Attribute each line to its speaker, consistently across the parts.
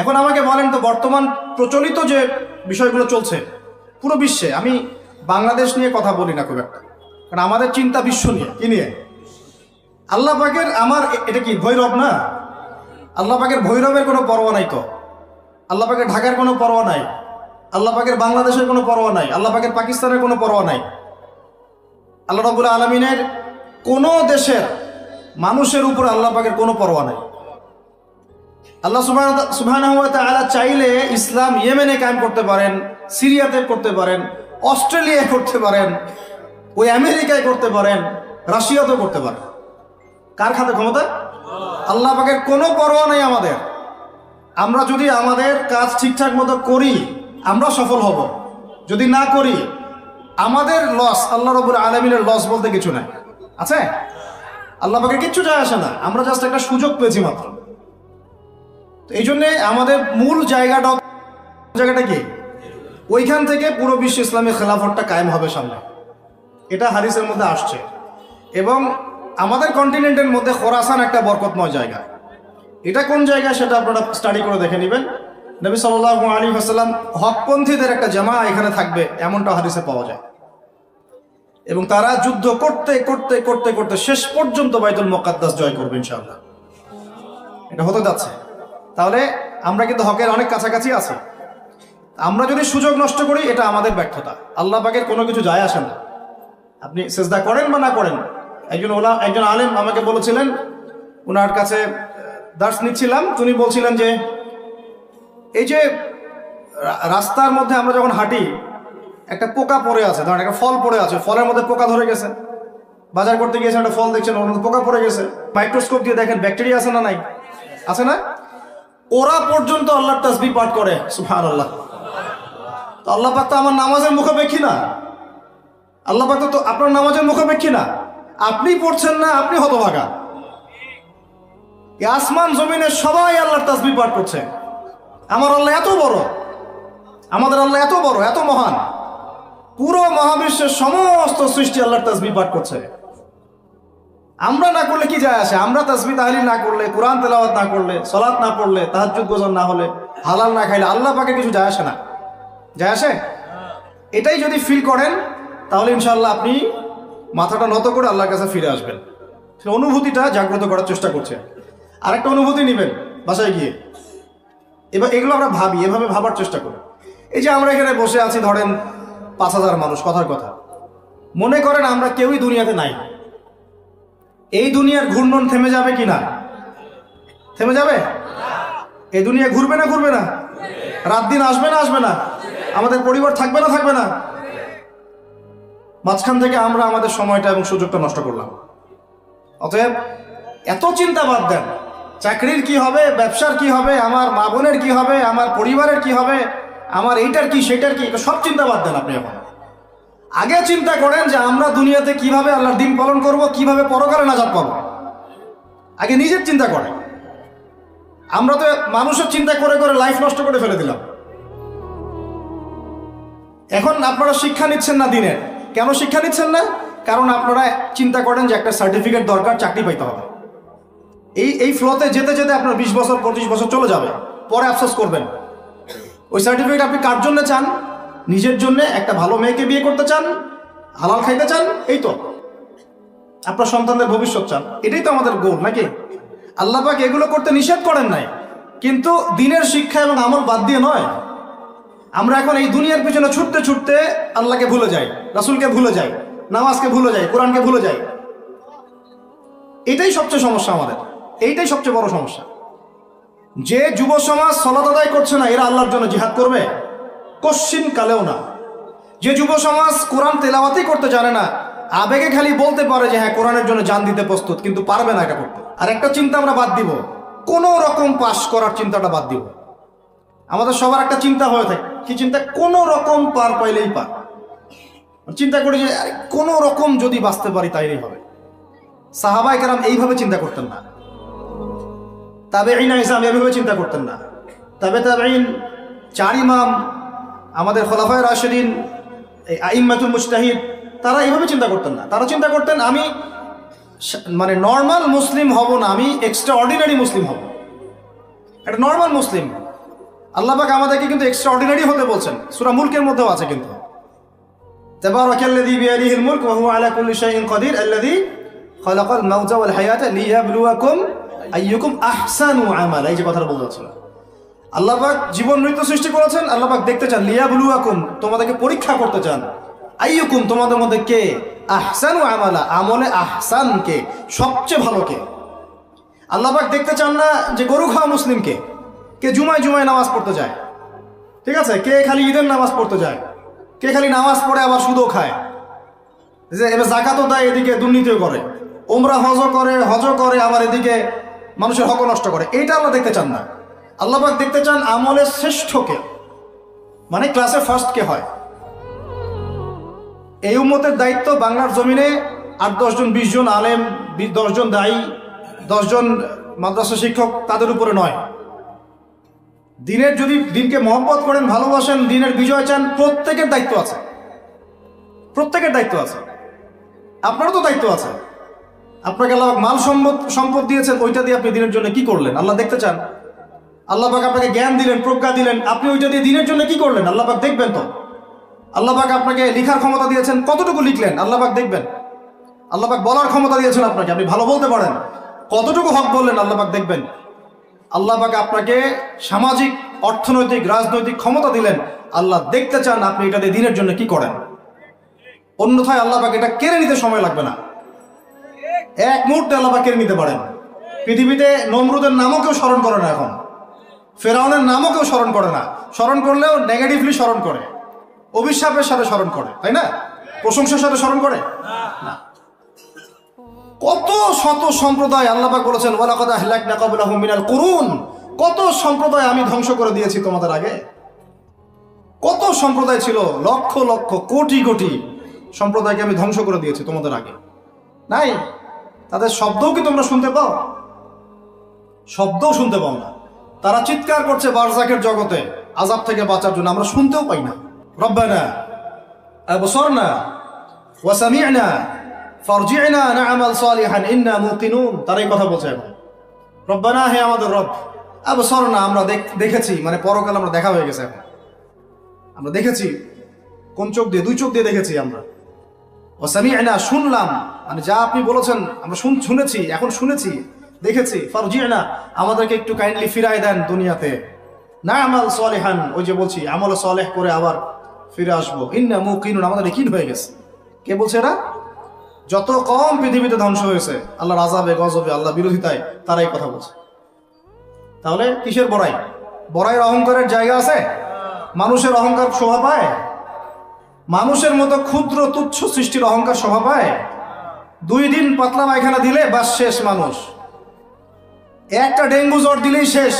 Speaker 1: এখন আমাকে বলেন তো, বর্তমান প্রচলিত যে বিষয়গুলো চলছে, পুরো বিশ্বে, আমি বাংলাদেশ নিয়ে কথা বলি না খুব একটা। কারণ আমাদের চিন্তা বিশ্ব নিয়ে, কি নিয়ে? আল্লাহ পাকের আমার এটা কি, ভৈরব না? আল্লাহ পাকের ভৈরবের কোনো পরোয়া নাই তো। আল্লাহ পাকের ঢাকার কোনো পরোয়া নাই। আল্লাহ পাকের বাংলাদেশের কোনো পরোয়া নাই। আল্লাহ পাকের পাকিস্তানের কোনো পরোয়া নাই। আল্লাহ রবুল আলমিনের কোনো দেশের মানুষের উপর আল্লাহ পাকের কোনো পরোয়া নাই। আল্লাহ সুবাহ চাইলে ইসলাম ইয়েমেনে কায়েম করতে পারেন, সিরিয়াতে করতে পারেন, অস্ট্রেলিয়ায় করতে পারেন, ওই আমেরিকায় করতে পারেন, রাশিয়াতেও করতে পারেন। কার খাতে ক্ষমতা? আল্লাহ পাকের কোনো পরোয়া নেই আমাদের। আমরা যদি আমাদের কাজ ঠিকঠাক মতো করি, আমরা সফল হব। যদি না করি, আমাদের লস আল্লাহ রবুল আলমিনের লস বলতে কিছু নাই। আছে? আল্লাহ পাকের কিচ্ছু যায় আসে না। আমরা জাস্ট একটা সুযোগ পেয়েছি মাত্র। তো এই জন্যে আমাদের মূল জায়গাটা জায়গাটা কি? ওইখান থেকে পুরো বিশ্ব ইসলামী খেলাফতটা কায়েম হবে সামনে। এটা হারিসের মধ্যে আসছে। এবং আমাদের কন্টিনেন্টের মধ্যে খোরাসান একটা বরকতময় জায়গা। এটা কোন জায়গা সেটা আপনারা স্টাডি করে দেখে নেবেন। নবী সাল্লাহ আলী হাসাল্লাম হকপন্থীদের একটা জামা এখানে থাকবে, এমনটা হাদিসে পাওয়া যায়। এবং তারা যুদ্ধ করতে করতে করতে করতে শেষ পর্যন্ত বাইতুল মোকাদ্দাস জয় করবে ইনশাআল্লাহ। এটা হতে যাচ্ছে। তাহলে আমরা কিন্তু হকের অনেক কাছাকাছি আছি। আমরা যদি সুযোগ নষ্ট করি, এটা আমাদের ব্যর্থতা। আল্লাহ পাকের কোনো কিছু যায় আসে না। আপনি সেজদা করেন বা না করেন, একজন ওলা, একজন আলেম আমাকে বলেছিলেন ওনার কাছে দার্স নিচ্ছিলাম। তিনি বলছিলেন যে, এই যে রাস্তার মধ্যে আমরা যখন হাঁটি, একটা পোকা পড়ে আছে, ধরেন একটা ফল পড়ে আছে, ফলের মধ্যে পোকা ধরে গেছে। বাজার করতে গিয়েছেন, একটা ফল দেখছেন, ওর মধ্যে পোকা পড়ে গেছে। মাইক্রোস্কোপ দিয়ে দেখেন, ব্যাকটেরিয়া আছে না নাই? আছে না? ওরা পর্যন্ত আল্লাহর তাসবি পাঠ করে। সুফান আল্লাহ তো আল্লাহ পাক তো আমার নামাজের মুখাপেক্ষী না। আল্লাহ পাক তো আপনার নামাজের মুখাপেক্ষী না। আপনি পড়ছেন না, আপনি হতভাগা। আসমান জমিনে সবাই আল্লাহর তাসবি পাঠ করছে। আমার আল্লাহ এত বড়। আমাদের আল্লাহ এত বড়, এত মহান। পুরো মহাবিশ্বের সমস্ত সৃষ্টি আল্লাহর তাসবি পাঠ করছে। আমরা না করলে কি যায় আসে? আমরা তাসবি তাহলিল না করলে, কোরআন তেলাওয়াত না করলে, সলাৎ না পড়লে, তাহাজ্জুদ গোজন না হলে, হালাল না খাইলে আল্লাহ পাকে কিছু যায় আসে না। যায় আসে? এটাই যদি ফিল করেন, তাহলে ইনশাল্লাহ আপনি মাথাটা নত করে আল্লাহর কাছে ফিরে আসবেন। অনুভূতিটা জাগ্রত করার চেষ্টা করছে। আরেকটা অনুভূতি নেবেন বাসায় গিয়ে। এবার এগুলো আমরা ভাবি, এভাবে ভাবার চেষ্টা করি। এই যে আমরা এখানে বসে আছি, ধরেন পাঁচ হাজার মানুষ, কথার কথা। মনে করেন আমরা কেউই দুনিয়াতে নাই। এই দুনিয়ার ঘূর্ণন থেমে যাবে কি না? থেমে যাবে? এই দুনিয়া ঘুরবে না ঘুরবে না? রাত দিন আসবে না আসবে না? আমাদের পরিবার থাকবে না থাকবে না? মাঝখান থেকে আমরা আমাদের সময়টা এবং সুযোগটা নষ্ট করলাম। অতএব এত চিন্তা বাদ দেন। চাকরির কি হবে, ব্যবসার কি হবে, আমার মা বোনের কি হবে, আমার পরিবারের কি হবে, আমার এইটার কি, সেটার কি সব চিন্তা বাদ দেন আপনি এখন। আগে চিন্তা করেন যে আমরা দুনিয়াতে কীভাবে আল্লাহর দিন পালন করব, কীভাবে পরকালে নাজাত পাবো। আগে নিজের চিন্তা করেন। আমরা তো মানুষের চিন্তা করে করে লাইফ নষ্ট করে ফেলে দিলাম। এখন আপনারা শিক্ষা নিচ্ছেন না দিনের। কেন শিক্ষা নিচ্ছেন না? কারণ আপনারা চিন্তা করেন যে একটা সার্টিফিকেট দরকার, চাকরি পাইতে হবে। এই এই ফ্লোতে যেতে যেতে আপনার বিশ বছর, পঁচিশ বছর চলে যাবে। পরে আফসোস করবেন। ওই সার্টিফিকেট আপনি কার জন্য চান? নিজের জন্য একটা ভালো মেয়েকে বিয়ে করতে চান, হালাল খাইতে চান, এই তো। আপনার সন্তানদের ভবিষ্যৎ চান, এটাই তো আমাদের গোল নাকি? আল্লাহ পাক এগুলো করতে নিষেধ করেন নাই, কিন্তু দিনের শিক্ষা এবং আমল বাদ দিয়ে নয়। আমরা এখন এই দুনিয়ার পিছনে ছুটতে ছুটতে আল্লাহকে ভুলে যাই, রাসুলকে ভুলে যাই, নামাজকে ভুলে যাই, কোরআনকে ভুলে যাই। এটাই সবচেয়ে সমস্যা আমাদের, এইটাই সবচেয়ে বড় সমস্যা। যে যুব সমাজ সলাত আদায় করছে না, এরা আল্লাহর জন্য জিহাদ করবে? কশ্চিন কালেও না। যে যুব সমাজ কোরআন তেলাওয়াতই করতে জানে না, আবেগে খালি বলতে পারে যে হ্যাঁ কোরআনের জন্য জান দিতে প্রস্তুত, কিন্তু পারবে না এটা করতে। আর একটা চিন্তা আমরা বাদ দিব, কোন রকম পাশ করার চিন্তাটা বাদ দিব। আমাদের সবার একটা চিন্তা হয়ে থাকে কি চিন্তা কোন রকম পার পাইলেই পার। চিন্তা করি যে কোনো রকম যদি বাঁচতে পারি তাইলেই হবে। সাহাবাই কারাম এইভাবে চিন্তা করতেন না। তাবে ইনা ইসলাম এভাবে চিন্তা করতেন না। তবে তাবেইন চার ইমাম আমাদের খোলাফায় রাশেদিন এই আইম্মাতুল মুস্তাহিদ তারা এইভাবে চিন্তা করতেন না তারা চিন্তা করতেন আমি সা- মানে নর্মাল মুসলিম হব না আমি এক্সট্রা অর্ডিনারি মুসলিম হব একটা নর্মাল মুসলিম আল্লাহ পাক আমাদেরকে কিন্তু এক্সট্রা অর্ডিনারি হতে বলছেন সুরা মুলকের মধ্যেও আছে কিন্তু تبارك الذي بيده الملك وهو على كل شيء قدير الذي خلق الموت والحياة ليبلوكم أيكم أحسن عملا এই যে কথাটা বলতে চাচ্ছিলাম আল্লাহ পাক জীবন মৃত্যু সৃষ্টি করেছেন, আল্লাহ পাক দেখতে চান, লিয়াবলুয়াকুম, তোমাদেরকে পরীক্ষা করতে চান। আইয়ুকুম, তোমাদের মধ্যে কে? আহসানু আমালা, আমলে আহসান কে? সবচেয়ে ভালো কে? আল্লাহ পাক দেখতে চান না যে গরু খাওয়া মুসলিমকে কে? জুমায় জুমায় নামাজ পড়তে যায়। ঠিক আছে? কে খালি ঈদের নামাজ পড়তে যায়? কে খালি নামাজ পড়ে আবার সুদও খায়? যে এবার জাকাতও দেয়, এদিকে দুর্নীতিও করে। ওমরা হজ করে হজ করে, আবার এদিকে মানুষের হক নষ্ট করে। এইটা আল্লাহ দেখতে চান না। আল্লাহ পাক দেখতে চান আমলের শ্রেষ্ঠকে মানে ক্লাসে ফার্স্ট কে হয়। এই উম্মতের দায়িত্ব বাংলার জমিনে আট দশজন বিশ জন আলেম দশজন দায়ী দশজন মাদ্রাসা শিক্ষক তাদের উপরে নয়। দিনের যদি দিনকে মহব্বত করেন, ভালোবাসেন, দিনের বিজয় চান, প্রত্যেকের দায়িত্ব আছে। প্রত্যেকের দায়িত্ব আছে। আপনারও তো দায়িত্ব আছে। আপনাকে আল্লাহ মাল সম্পদ সম্পদ দিয়েছেন, ওইটা দিয়ে আপনি দিনের জন্য কি করলেন? আল্লাহ দেখতে চান। আল্লাহ পাক আপনাকে জ্ঞান দিলেন, প্রজ্ঞা দিলেন। আপনি ওইটা দিয়ে দিনের জন্য কি করলেন? আল্লাহ পাক দেখবেন তো। আল্লাহ পাক আপনাকে লিখার ক্ষমতা দিয়েছেন, কতটুকু লিখলেন? আল্লাহ পাক দেখবেন। আল্লাহ পাক বলার ক্ষমতা দিয়েছেন আপনাকে, আপনি ভালো বলতে পারেন। কতটুকু হক বললেন, আল্লাহ পাক দেখবেন। আল্লাহ পাক আপনাকে সামাজিক, অর্থনৈতিক, রাজনৈতিক ক্ষমতা দিলেন। আল্লাহ দেখতে চান আপনি এটা দিয়ে দিনের জন্য কি করেন। অন্যথায় আল্লাহ পাক এটা কেড়ে নিতে সময় লাগবে না। এক মুহূর্তে আল্লাহ পাক কেড়ে নিতে পারেন। পৃথিবীতে নমরুদের নামও কেউ স্মরণ করে না এখন। ফেরাউনের নামও কেউ স্মরণ করে না। স্মরণ করলেও নেগেটিভলি স্মরণ করে। অভিশাপের সাথে স্মরণ করে, তাই না? প্রশংসার সাথে স্মরণ করে? না। কত শত সম্প্রদায় আল্লাপাক বলেছেন, ওয়ালাকাদ আহলাকনা ক্বাবলাহুম মিনাল কুরুন। কত সম্প্রদায় আমি ধ্বংস করে দিয়েছি তোমাদের আগে। কত সম্প্রদায় ছিল, লক্ষ লক্ষ, কোটি কোটি সম্প্রদায়কে আমি ধ্বংস করে দিয়েছি তোমাদের আগে। নাই? তাদের শব্দও কি তোমরা শুনতে পাও? শব্দও শুনতে পাও না। তারা চিৎকার করছে বারজাকের জগতে আজাব থেকে বাঁচার জন্য। আমরা শুনতেও পাই না। রব্বানা, আবসরনা ওয়াসামি'না ফারজি'না, না'মাল সালিহান, ইন্না মুকিনুন। তারাই কথা বলছে এখন। রব্বানা, হে আমাদের রব, আবসরনা, আমরা দেখ- দেখেছি মানে পরকাল আমরা দেখা হয়ে গেছে এখন। আমরা দেখেছি, কোন চোখ দিয়ে? দুই চোখ দিয়ে দেখেছি আমরা। ওয়াসামি'না শুনলাম। মানে যা আপনি বলেছেন, আমরা শুন শুনেছি, এখন শুনেছি। দেখেছি? ফারজি'না, আমাদেরকে একটু কাইন্ডলি ফিরাই দেন দুনিয়াতে। না আমাল সালেহান, ওই যে বলছি, আমল সালেহ করে আবার ফিরে আসব। ইন্না মুকিনুন, আমাদের কিন হয়ে গেছে। কে বলছে এরা যত কম পৃথিবীতে ধ্বংস হয়েছে আল্লাহ রাজাবে গজবে আল্লাহ বিরোধিতায়, তারাই কথা বলছে। তাহলে কিসের বড়াই? বড়াইয়ের অহংকারের জায়গা আছে? মানুষের অহংকার শোভা পায়? মানুষের মতো ক্ষুদ্র তুচ্ছ সৃষ্টির অহংকার শোভা পায়? দুই দিন পাতলা পায়খানা দিলে বাস শেষ মানুষ। একটা ডেঙ্গু জ্বর দিলেই শেষ।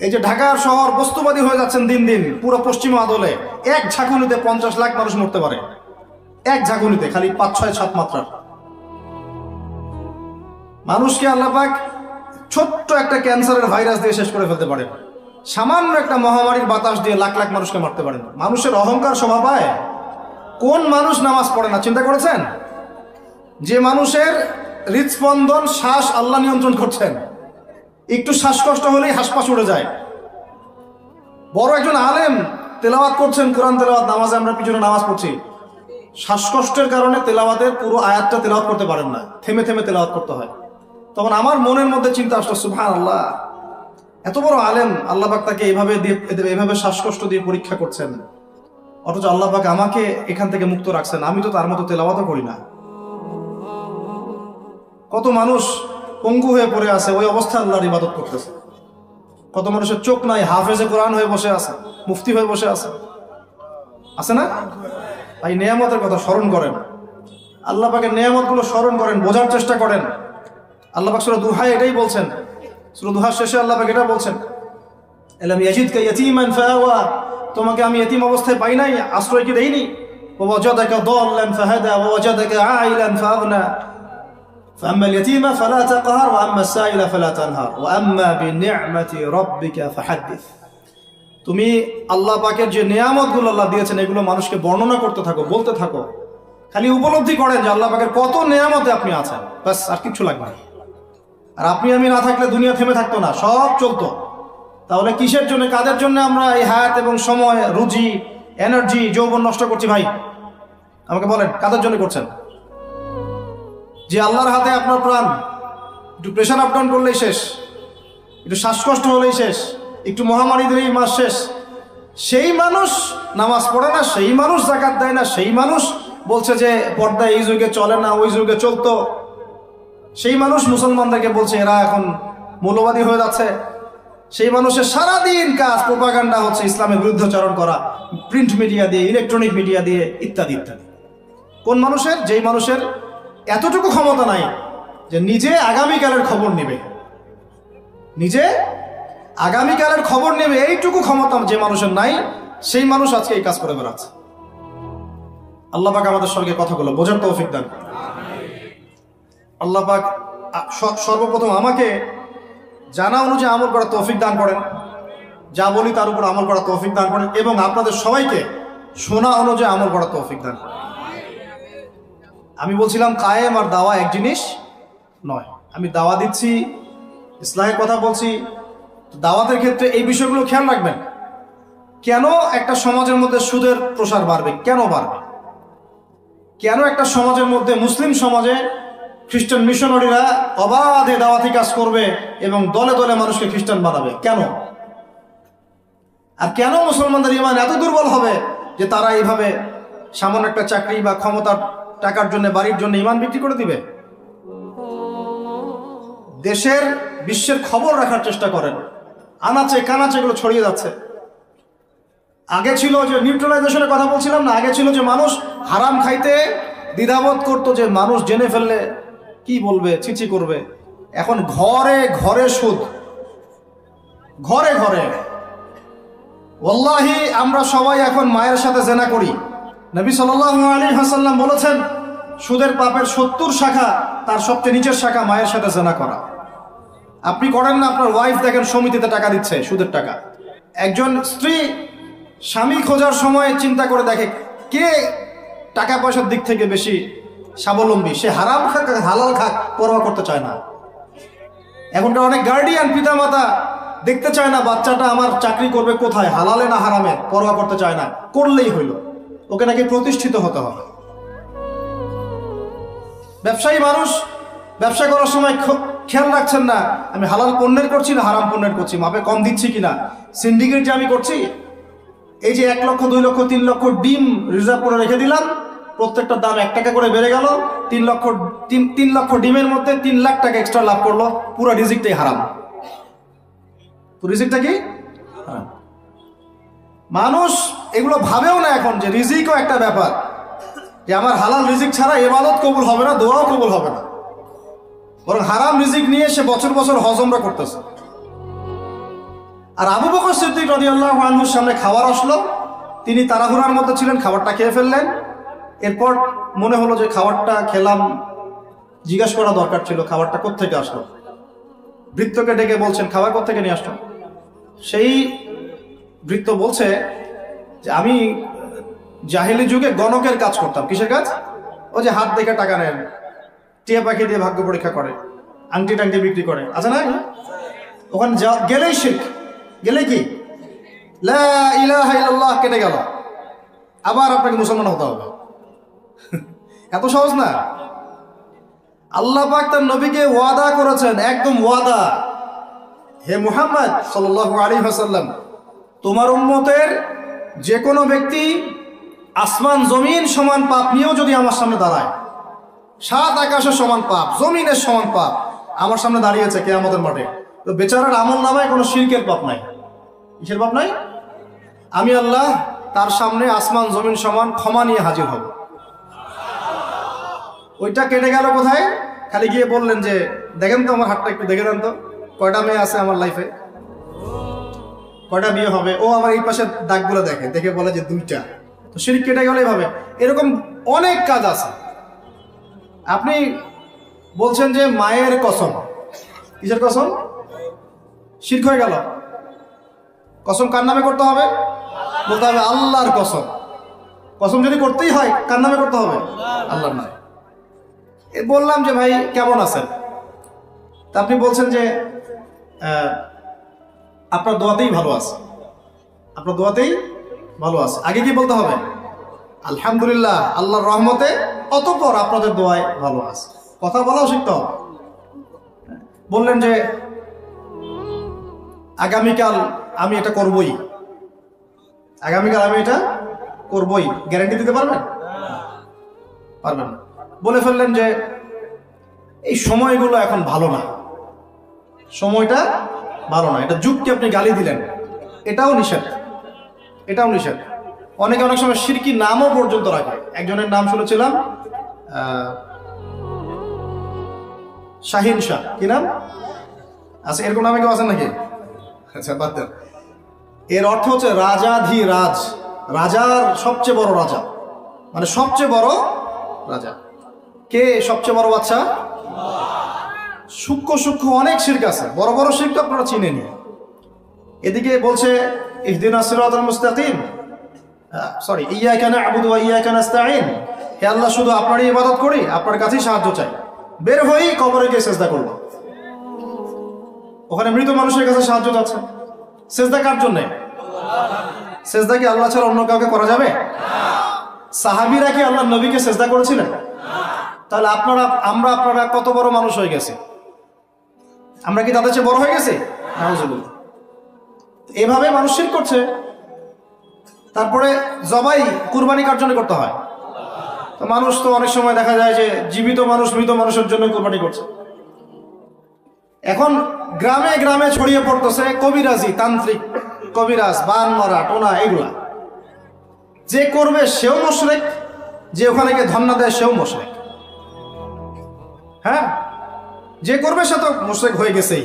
Speaker 1: এই যে ঢাকার শহর বস্তুবাদী হয়ে যাচ্ছেন দিন দিন, পুরো পশ্চিম আদলে। এক ঝাঁকুনিতে পঞ্চাশ লাখ মানুষ মরতে পারে। এক ঝাঁকুনিতে, খালি পাঁচ, ছয় সাত মাত্রার। মানুষকে আল্লাপাক ছোট্ট একটা ক্যান্সারের ভাইরাস দিয়ে শেষ করে ফেলতে পারে। সামান্য একটা মহামারীর বাতাস দিয়ে লাখ লাখ মানুষকে মারতে পারেন। মানুষের অহংকার শোভা পায় কোন মানুষ নামাজ পড়ে না, চিন্তা করেছেন? যে মানুষের হৃদস্পন্দন শ্বাস আল্লাহ নিয়ন্ত্রণ করছেন। একটু শ্বাসকষ্ট হলেই হাসপাস উড়ে যায়। বড় একজন আলেম তেলাওয়াত করছেন কোরআন তেলাওয়াত, নামাজে আমরা পিছনে নামাজ পড়ছি। শ্বাসকষ্টের কারণে তেলাওয়াতের পুরো আয়াতটা তেলাওয়াত করতে পারেন না। থেমে থেমে তেলাওয়াত করতে হয়। তখন আমার মনের মধ্যে চিন্তা আসলো সুবহান আল্লাহ এত বড় আলেম আল্লাহ পাক তাকে এভাবে দিয়ে এইভাবে শ্বাসকষ্ট দিয়ে পরীক্ষা করছেন। অথচ আল্লাহ পাক আমাকে এখান থেকে মুক্ত রাখছেন। আমি তো তার মতো তেলাওয়াতও করি না। কত মানুষ পঙ্গু হয়ে পড়ে আছে, ওই অবস্থায় আল্লাহর ইবাদত করতেছে। কত মানুষের চোখ নাই, হাফেজে কোরআন হয়ে বসে আছে, মুফতি হয়ে বসে আছে। আছে না? তাই নেয়ামতের কথা স্মরণ করেন। আল্লাহ পাকের নেয়ামতগুলো স্মরণ করেন, বোঝার চেষ্টা করেন। আল্লাহ পাক সুরা দুহায় এটাই বলছেন। সুরা দুহার শেষে আল্লাহ পাক এটা বলছেন, এলাম ইয়াজিদকে ইয়াতীমান ফাআওয়া তোমাকে আমি এতিম অবস্থায় পাই নাই, আশ্রয় কি দেইনি? ওয়াজাদাকা দাল্লান ফাহাদা ওয়াজাদাকা আইলান ফাগনা فأما اليتيم فلا تقهر وأما السائل فلا تنهر وأما بنعمة ربك فحدث তুমি আল্লাহ পাকের যে নিয়ামতগুলো আল্লাহ দিয়েছেন এগুলো মানুষকে বর্ণনা করতে থাকো বলতে থাকো খালি উপলব্ধি করেন যে আল্লাহ পাকের কত নিয়ামতে আপনি আছেন ব্যাস আর কিচ্ছু লাগবে না আর আপনি আমি না থাকলে দুনিয়া থেমে থাকতো না সব চলতো তাহলে কিসের জন্য কাদের জন্য আমরা এই হায়াত এবং সময় রুজি এনার্জি যৌবন নষ্ট করছি ভাই আমাকে বলেন কাদের জন্য করছেন যে আল্লাহর হাতে আপনার প্রাণ, একটু প্রেশার আপ ডাউন করলেই শেষ, একটু শ্বাসকষ্ট হলেই শেষ, একটু মহামারী দিলেই মাস শেষ। সেই মানুষ নামাজ পড়ে না, সেই মানুষ জাকাত দেয় না, সেই মানুষ বলছে যে পর্দা এই যুগে চলে না, ওই যুগে চলতো। সেই মানুষ মুসলমানদেরকে বলছে, এরা এখন মৌলবাদী হয়ে যাচ্ছে। সেই মানুষের সারাদিন কাজ প্রোপাগান্ডা হচ্ছে ইসলামের বিরুদ্ধাচরণ করা প্রিন্ট মিডিয়া দিয়ে ইলেকট্রনিক মিডিয়া দিয়ে, ইত্যাদি ইত্যাদি। কোন মানুষের? যেই মানুষের এতটুকু ক্ষমতা নাই যে নিজে আগামীকালের খবর নেবে। নিজে আগামীকালের খবর নেবে, এইটুকু ক্ষমতা যে মানুষের নাই, সেই মানুষ আজকে এই কাজ করে বেড়াচ্ছে। আল্লাহ পাক আমাদের সঙ্গে কথাগুলো বোঝার তৌফিক দান। আল্লাহ পাক সর্বপ্রথম আমাকে জানা অনুযায়ী আমল করার তৌফিক দান করেন। যা বলি তার উপর আমল করার তৌফিক দান করেন এবং আপনাদের সবাইকে শোনা অনুযায়ী আমল করার তৌফিক দান করেন। আমি বলছিলাম কায়েম আর দাওয়া এক জিনিস নয়। আমি দাওয়া দিচ্ছি ইসলামের কথা বলছি। দাওয়াতের ক্ষেত্রে এই বিষয়গুলো খেয়াল রাখবেন। কেন একটা সমাজের মধ্যে সুদের প্রসার বাড়বে? কেন বাড়বে? কেন একটা সমাজের মধ্যে মুসলিম সমাজে খ্রিস্টান মিশনারিরা অবাধে দাওয়াতি কাজ করবে এবং দলে দলে মানুষকে খ্রিস্টান বানাবে? কেন? আর কেন মুসলমানদের ইমান এত দুর্বল হবে যে তারা এইভাবে সামান্য একটা চাকরি বা ক্ষমতার টাকার জন্য, বাড়ির জন্য ইমান বিক্রি করে দিবে? দেশের, বিশ্বের খবর রাখার চেষ্টা করেন। আনাচে, কানাচে এগুলো ছড়িয়ে যাচ্ছে। আগে ছিল যে নিউট্রালাইজেশনের কথা বলছিলাম না, আগে ছিল যে মানুষ হারাম খাইতে দ্বিধাবোধ করতো যে মানুষ জেনে ফেললে কি বলবে চিচি করবে। এখন ঘরে ঘরে সুদ। ঘরে ঘরে। ওল্লাহি আমরা সবাই এখন মায়ের সাথে জেনা করি। নবী সাল্লাল্লাহু আলাইহি হাসাল্লাম বলেছেন, সুদের পাপের সত্তর শাখা তার সবচেয়ে নিচের শাখা মায়ের সাথে জেনা করা। আপনি করেন না, আপনার ওয়াইফ দেখেন সমিতিতে টাকা দিচ্ছে, সুদের টাকা। একজন স্ত্রী স্বামী খোঁজার সময় চিন্তা করে দেখে কে টাকা পয়সার দিক থেকে বেশি স্বাবলম্বী। সে হারাম খাক, হালাল খাক, পরোয়া করতে চায় না। এখনকার অনেক গার্ডিয়ান পিতামাতা দেখতে চায় না, বাচ্চাটা আমার চাকরি করবে কোথায়, হালালে না হারামে, পরোয়া করতে চায় না, করলেই হইল। ওকে নাকি প্রতিষ্ঠিত হতে হবে? ব্যবসায়ী মানুষ, ব্যবসা করার সময় খেয়াল রাখছেন না, আমি হালাল পণ্যের করছি না হারাম পণ্যের করছি, মাপে কম দিচ্ছি কিনা সিন্ডিকেট যে আমি করছি, এই যে এক লক্ষ, দুই লক্ষ, তিন লক্ষ ডিম রিজার্ভ করে রেখে দিলাম, প্রত্যেকটা দাম এক টাকা করে বেড়ে গেল, তিন লক্ষ, তিন তিন লক্ষ ডিমের মধ্যে তিন লাখ টাকা এক্সট্রা লাভ করল, পুরো রিজিকটাই হারাম। রিজিকটা কি? হারাম। মানুষ এগুলো ভাবেও না এখন যে রিজিকও একটা ব্যাপার। যে আমার হালাল রিজিক ছাড়া এবাদত কবুল হবে না, দোয়াও কবুল হবে না। বরং হারাম রিজিক নিয়ে সে বছর বছর হজমরা করতেছে। আর আবু বকর সিদ্দিক রাদিয়াল্লাহু আনহুর সামনে খাবার আসলো। তিনি তাড়াহুড়ার মধ্যে ছিলেন, খাবারটা খেয়ে ফেললেন। এরপর মনে হলো যে খাবারটা খেলাম, জিজ্ঞাসা করা দরকার ছিল, খাবারটা কোত্থেকে আসলো? বৃত্তকে ডেকে বলছেন, খাবার কোত্থেকে নিয়ে আসলো সেই ভৃত্য বলছে যে আমি জাহিলি যুগে গণকের কাজ করতাম। কিসের কাজ? ও যে হাত দেখে টাকা নেন, টিয়া পাখি দিয়ে ভাগ্য পরীক্ষা করে, আংটি টাংটি বিক্রি করে। আছে না? ওখানে গেলেই শিখ। গেলে কি? লা ইলাহা কেটে গেল। আবার আপনাকে মুসলমান হতে হবে। এত সহজ না? আল্লাহ পাক তার নবীকে ওয়াদা করেছেন, একদম ওয়াদা। হে মুহাম্মদ সাল্লাল্লাহু আলাইহি ওয়াসাল্লাম তোমার উম্মতের যে কোনো ব্যক্তি আসমান, জমিন সমান পাপ নিয়েও যদি আমার সামনে দাঁড়ায়, সাত আকাশের সমান পাপ, জমিনের সমান পাপ আমার সামনে দাঁড়িয়েছে কে আমাদের মাঠে। তো বেচারার আমল নামায় কোনো শিরকের পাপ নাই। কিসের পাপ নাই? আমি আল্লাহ তার সামনে আসমান, জমিন সমান ক্ষমা নিয়ে হাজির হব। ওইটা কেটে গেল কোথায়? খালি গিয়ে বললেন যে, দেখেন তো আমার হাতটা একটু দেখে দেন তো। কয়টা মেয়ে আছে আমার লাইফে কয়টা বিয়ে হবে? ও আমার এই পাশে দাগগুলো দেখে দেখে বলে যে দুইটা। তো শিরিক কেটে গেল এইভাবে। এরকম অনেক কাজ আছে। আপনি বলছেন যে মায়ের কসম। কিসের কসম? শির্ক হয়ে গেল। কসম কার নামে করতে হবে? বলতে হবে আল্লাহর কসম। কসম যদি করতেই হয়, কার নামে করতে হবে? আল্লাহর নামে। এ বললাম যে ভাই, কেমন আছেন? তা আপনি বলছেন যে আপনার দোয়াতেই ভালো আছে। আপনার দোয়াতেই ভালো আছে। আগে কি বলতে হবে? আলহামদুলিল্লাহ, আল্লাহর রহমতে অতপর আপনাদের দোয়ায় ভালো আছে। কথা বলাও শিখতে হবে বললেন যে, আগামীকাল আমি এটা করবই। আগামীকাল আমি এটা করবই। গ্যারান্টি দিতে পারবেন? পারবেন বলে ফেললেন যে, এই সময়গুলো এখন ভালো না। সময়টা ভালো না। এটা যুগকে আপনি গালি দিলেন। এটাও নিষেধ। এটাও নিষেধ। অনেকে অনেক সময় সিরকি নামও পর্যন্ত রাখে। একজনের নাম শুনেছিলাম শাহিন শাহ। কি নাম? আচ্ছা এরকম নামে কেউ আছেন নাকি? আচ্ছা বাদ দেন। এর অর্থ হচ্ছে রাজাধি রাজ। রাজার সবচেয়ে বড় রাজা। মানে সবচেয়ে বড় রাজা। কে সবচেয়ে বড় বাচ্চা সূক্ষ্ম সূক্ষ্ম অনেক শির্ক আছে। বড় বড় শির্ক আপনারা চিনেনি এদিকে বলছে, ইহদিনা সিরাতাল মুস্তাকিম। সরি ইয়াকা না'বুদু ওয়া ইয়াকা নাস্তাঈন। হে আল্লাহ, শুধু আপনারই ইবাদত করি, আপনার কাছেই সাহায্য চাই। বের হয়েই কবরে গিয়ে সেজদা করব। ওখানে মৃত মানুষের কাছে সাহায্য চাচ্ছে। সেজদা কার জন্য? সেজদা কি আল্লাহ ছাড়া অন্য কাউকে করা যাবে? সাহাবীরা কি আল্লাহ নবীকে সেজদা করেছিলেন? তাহলে আপনারা, আমরা আপনারা কত বড় মানুষ হয়ে গেছে। আমরা কি তাদের চেয়ে বড় হয়ে গেছি? এভাবে মানুষ শিরক করছে, তারপরে জবাই কুরবানি কার জন্য করতে হয়? তো মানুষ তো অনেক সময় দেখা যায় যে জীবিত মানুষ মৃত মানুষের জন্য কুরবানি করছে। এখন গ্রামে গ্রামে ছড়িয়ে পড়তেছে কবিরাজি, তান্ত্রিক, কবিরাজ, বান মারা, টোনা এগুলা যে করবে সেও মশরেক, যে ওখানে গিয়ে ধন্না দেয় সেও মশরেক। হ্যাঁ? যে করবে সে তো মোশরেক হয়ে গেছেই।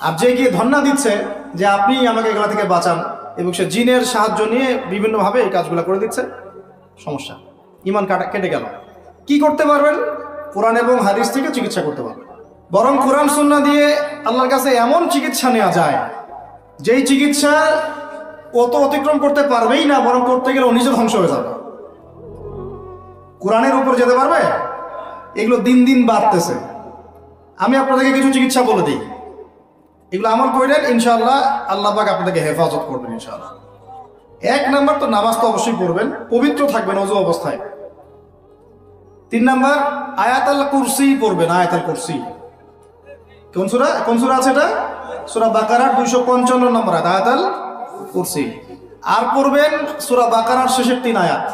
Speaker 1: আর যে গিয়ে ধন্না দিচ্ছে যে আপনি আমাকে এগুলা থেকে বাঁচান এবং সে জিনের সাহায্য নিয়ে বিভিন্নভাবে এই কাজগুলো করে দিচ্ছে, সমস্যা। ইমান কাটা, কেটে গেল। কি করতে পারবেন? কোরআন এবং হাদিস থেকে চিকিৎসা করতে পারবেন। বরং কোরআন, সুন্না দিয়ে আল্লাহর কাছে এমন চিকিৎসা নেওয়া যায়, যেই চিকিৎসা ও তো অতিক্রম করতে পারবেই না, বরং করতে গেলে নিজে ধ্বংস হয়ে যাবে। কোরআনের উপর যেতে পারবে? এগুলো দিন দিন বাড়তেছে। আমি আপনাদেরকে কিছু চিকিৎসা বলে দিই। এগুলো আমল করলেন ইনশাল্লাহ আল্লাহ পাক আপনাদেরকে হেফাজত করবেন ইনশাল্লাহ এক নাম্বার তো নামাজ তো অবশ্যই পড়বেন, পবিত্র থাকবেন অজু অবস্থায়। তিন নাম্বার, আয়াতাল কুরসি পড়বেন, আয়াতাল কুরসি। কোন সুরা? কোন সুরা আছে এটা? সুরা বাকারার দুইশো পঞ্চান্ন নম্বর আয়াত, আয়াতাল কুরসি। আর পড়বেন সুরা বাকারার শেষের তিন আয়াত।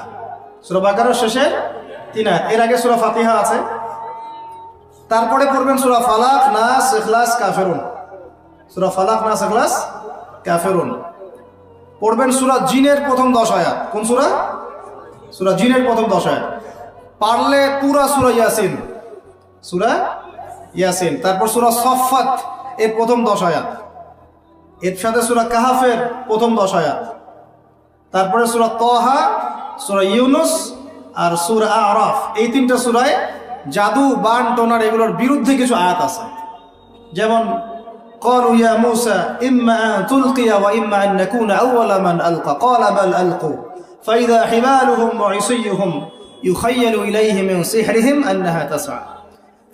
Speaker 1: সুরা বাকারার শেষের তিন আয়াত। এর আগে সুরা ফাতিহা আছে। তারপরে পড়বেন সুরা ফালাক, নাস এখলাস কাফেরুন। সুরা ফালাক, নাস এখলাস কাফেরুন। পড়বেন সুরা জিনের প্রথম দশ আয়াত। কোন সুরা? সুরা জিনের প্রথম দশ আয়াত। পারলে পুরা সুরা ইয়াসিন। সুরা ইয়াসিন। তারপর সুরা সফাত এর প্রথম দশ আয়াত। এর সাথে সুরা কাহাফের প্রথম দশ আয়াত। তারপরে সুরা তহা সুরা ইউনুস আর সুরা আরফ। এই তিনটা সুরায় জাদু বান টোনার এগুলোর বিরুদ্ধে কিছু আয়াত আছে। যেমন قالوا يا موسى إما أن تلقي وإما أن نكون أول من ألقى قال بل ألقوا فإذا حبالهم وعصيهم يخيل إليه من سحرهم أنها تسعى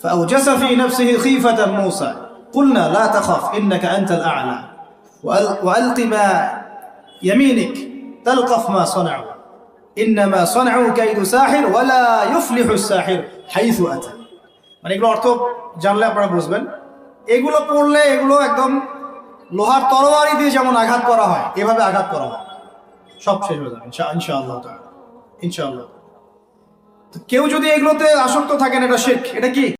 Speaker 1: فأوجس في نفسه خيفة موسى قلنا لا تخف إنك أنت الأعلى وألق ما يمينك تلقف ما صنعوا ইন্নামা সনাউ কাইদু সাহির ওয়ালা ইউফলিহু সাহির, হাইসু আতা। মানে এগুলো অর্থ জানলে আপনারা বুঝবেন। এগুলো পড়লে এগুলো একদম লোহার তরোয়ারি দিয়ে যেমন আঘাত করা হয়, এভাবে আঘাত করা হয়। সব শেষ হয়ে যাবে ইনশাআল্লাহ ইনশাআল্লাহ। তো কেউ যদি এগুলোতে আসক্ত থাকেন, এটা শেখ এটা কি?